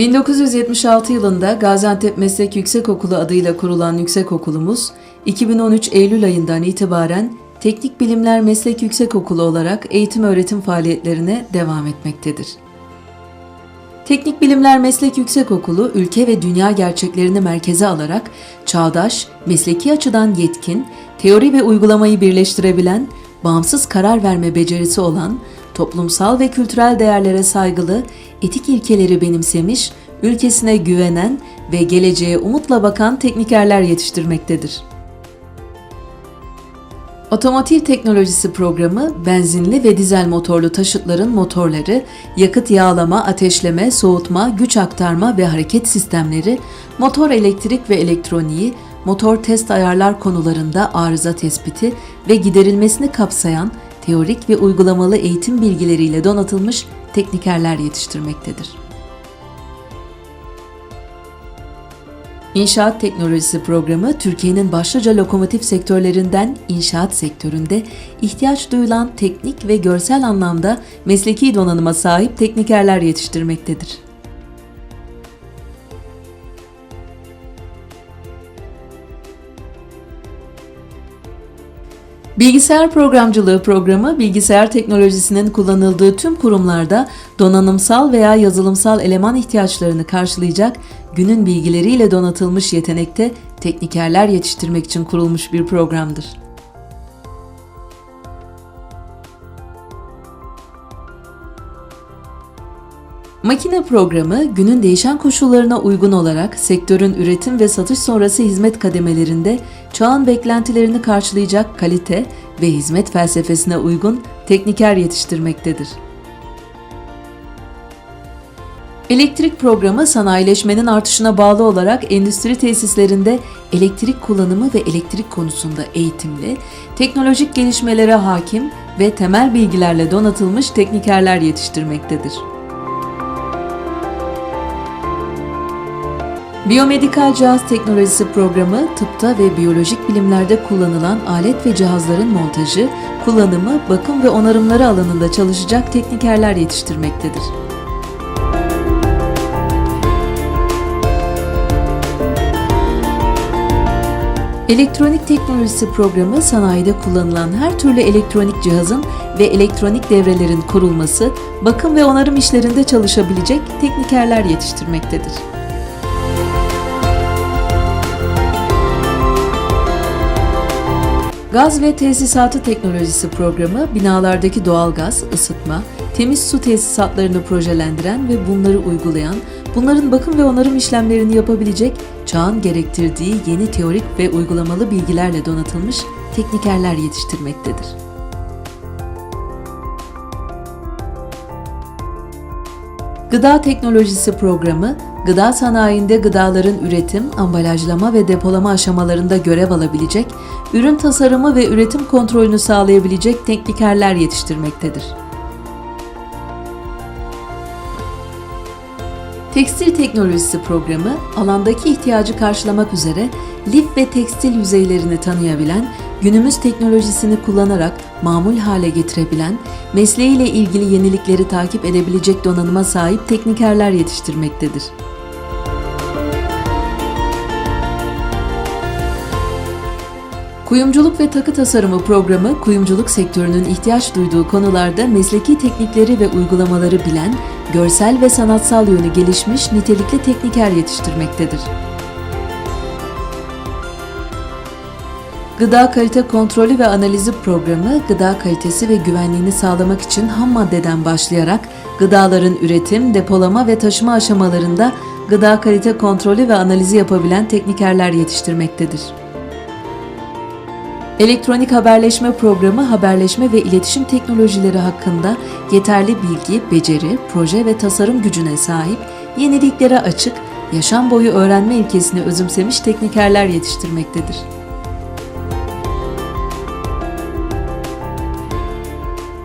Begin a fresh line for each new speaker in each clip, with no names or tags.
1976 yılında Gaziantep Meslek Yüksekokulu adıyla kurulan yüksekokulumuz, 2013 Eylül ayından itibaren Teknik Bilimler Meslek Yüksekokulu olarak eğitim öğretim faaliyetlerine devam etmektedir. Teknik Bilimler Meslek Yüksekokulu ülke ve dünya gerçeklerini merkeze alarak çağdaş, mesleki açıdan yetkin, teori ve uygulamayı birleştirebilen, bağımsız karar verme becerisi olan, toplumsal ve kültürel değerlere saygılı, etik ilkeleri benimsemiş, ülkesine güvenen ve geleceğe umutla bakan teknikerler yetiştirmektedir. Otomotiv teknolojisi programı benzinli ve dizel motorlu taşıtların motorları, yakıt yağlama, ateşleme, soğutma, güç aktarma ve hareket sistemleri, motor elektrik ve elektroniği, motor test ayarlar konularında arıza tespiti ve giderilmesini kapsayan teorik ve uygulamalı eğitim bilgileriyle donatılmış teknikerler yetiştirmektedir. İnşaat Teknolojisi Programı, Türkiye'nin başlıca lokomotif sektörlerinden inşaat sektöründe ihtiyaç duyulan teknik ve görsel anlamda mesleki donanıma sahip teknikerler yetiştirmektedir. Bilgisayar programcılığı programı, bilgisayar teknolojisinin kullanıldığı tüm kurumlarda donanımsal veya yazılımsal eleman ihtiyaçlarını karşılayacak günün bilgileriyle donatılmış yetenekte teknikerler yetiştirmek için kurulmuş bir programdır. Makine programı günün değişen koşullarına uygun olarak sektörün üretim ve satış sonrası hizmet kademelerinde çağın beklentilerini karşılayacak kalite ve hizmet felsefesine uygun tekniker yetiştirmektedir. Elektrik programı sanayileşmenin artışına bağlı olarak endüstri tesislerinde elektrik kullanımı ve elektrik konusunda eğitimli, teknolojik gelişmelere hakim ve temel bilgilerle donatılmış teknikerler yetiştirmektedir. Biyomedikal cihaz teknolojisi programı tıpta ve biyolojik bilimlerde kullanılan alet ve cihazların montajı, kullanımı, bakım ve onarımları alanında çalışacak teknikerler yetiştirmektedir. Elektronik teknolojisi programı sanayide kullanılan her türlü elektronik cihazın ve elektronik devrelerin kurulması, bakım ve onarım işlerinde çalışabilecek teknikerler yetiştirmektedir. Gaz ve Tesisatı Teknolojisi Programı, binalardaki doğal gaz, ısıtma, temiz su tesisatlarını projelendiren ve bunları uygulayan, bunların bakım ve onarım işlemlerini yapabilecek, çağın gerektirdiği yeni teorik ve uygulamalı bilgilerle donatılmış teknikerler yetiştirmektedir. Gıda Teknolojisi Programı, gıda sanayinde gıdaların üretim, ambalajlama ve depolama aşamalarında görev alabilecek, ürün tasarımı ve üretim kontrolünü sağlayabilecek teknikerler yetiştirmektedir. Tekstil Teknolojisi Programı, alandaki ihtiyacı karşılamak üzere lif ve tekstil yüzeylerini tanıyabilen, günümüz teknolojisini kullanarak mamul hale getirebilen, mesleğiyle ilgili yenilikleri takip edebilecek donanıma sahip teknikerler yetiştirmektedir. Kuyumculuk ve Takı Tasarımı programı, kuyumculuk sektörünün ihtiyaç duyduğu konularda mesleki teknikleri ve uygulamaları bilen, görsel ve sanatsal yönü gelişmiş nitelikli tekniker yetiştirmektedir. Gıda Kalite Kontrolü ve Analizi Programı, gıda kalitesi ve güvenliğini sağlamak için ham maddeden başlayarak gıdaların üretim, depolama ve taşıma aşamalarında gıda kalite kontrolü ve analizi yapabilen teknikerler yetiştirmektedir. Elektronik haberleşme programı haberleşme ve iletişim teknolojileri hakkında yeterli bilgi, beceri, proje ve tasarım gücüne sahip, yeniliklere açık, yaşam boyu öğrenme ilkesini özümsemiş teknikerler yetiştirmektedir.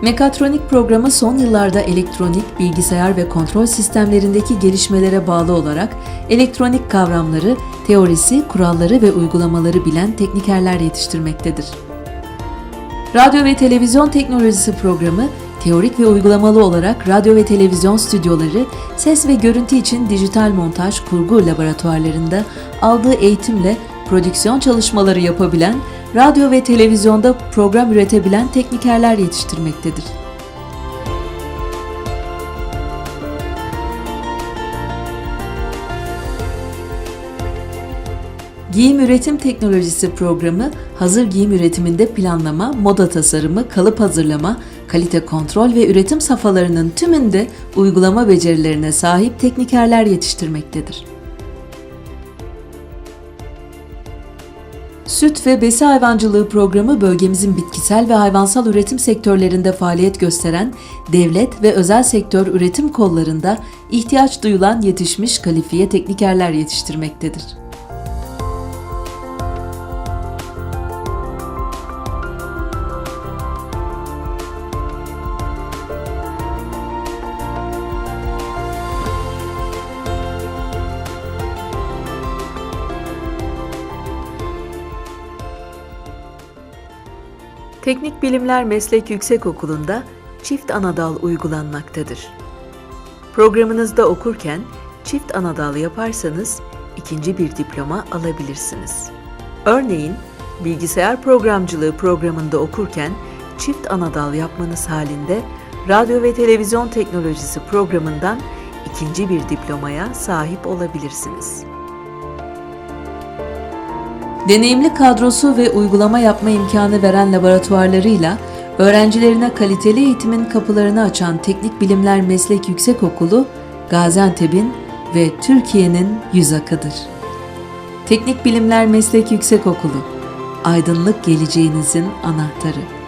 Mekatronik programı son yıllarda elektronik, bilgisayar ve kontrol sistemlerindeki gelişmelere bağlı olarak elektronik kavramları, teorisi, kuralları ve uygulamaları bilen teknikerler yetiştirmektedir. Radyo ve televizyon teknolojisi programı, Teorik ve uygulamalı olarak radyo ve televizyon stüdyoları, ses ve görüntü için dijital montaj kurgu laboratuvarlarında aldığı eğitimle prodüksiyon çalışmaları yapabilen, radyo ve televizyonda program üretebilen teknikerler yetiştirmektedir. Giyim Üretim Teknolojisi programı, hazır giyim üretiminde planlama, moda tasarımı, kalıp hazırlama, kalite kontrol ve üretim safhalarının tümünde uygulama becerilerine sahip teknikerler yetiştirmektedir. Süt ve besi hayvancılığı programı bölgemizin bitkisel ve hayvansal üretim sektörlerinde faaliyet gösteren devlet ve özel sektör üretim kollarında ihtiyaç duyulan yetişmiş kalifiye teknikerler yetiştirmektedir. Teknik Bilimler Meslek Yüksekokulu'nda çift anadal uygulanmaktadır. Programınızda okurken çift anadal yaparsanız ikinci bir diploma alabilirsiniz. Örneğin bilgisayar programcılığı programında okurken çift anadal yapmanız halinde radyo ve televizyon teknolojisi programından ikinci bir diplomaya sahip olabilirsiniz. Deneyimli kadrosu ve uygulama yapma imkanı veren laboratuvarlarıyla öğrencilerine kaliteli eğitimin kapılarını açan Teknik Bilimler Meslek Yüksekokulu, Gaziantep'in ve Türkiye'nin yüz akıdır. Teknik Bilimler Meslek Yüksekokulu, aydınlık geleceğinizin anahtarı.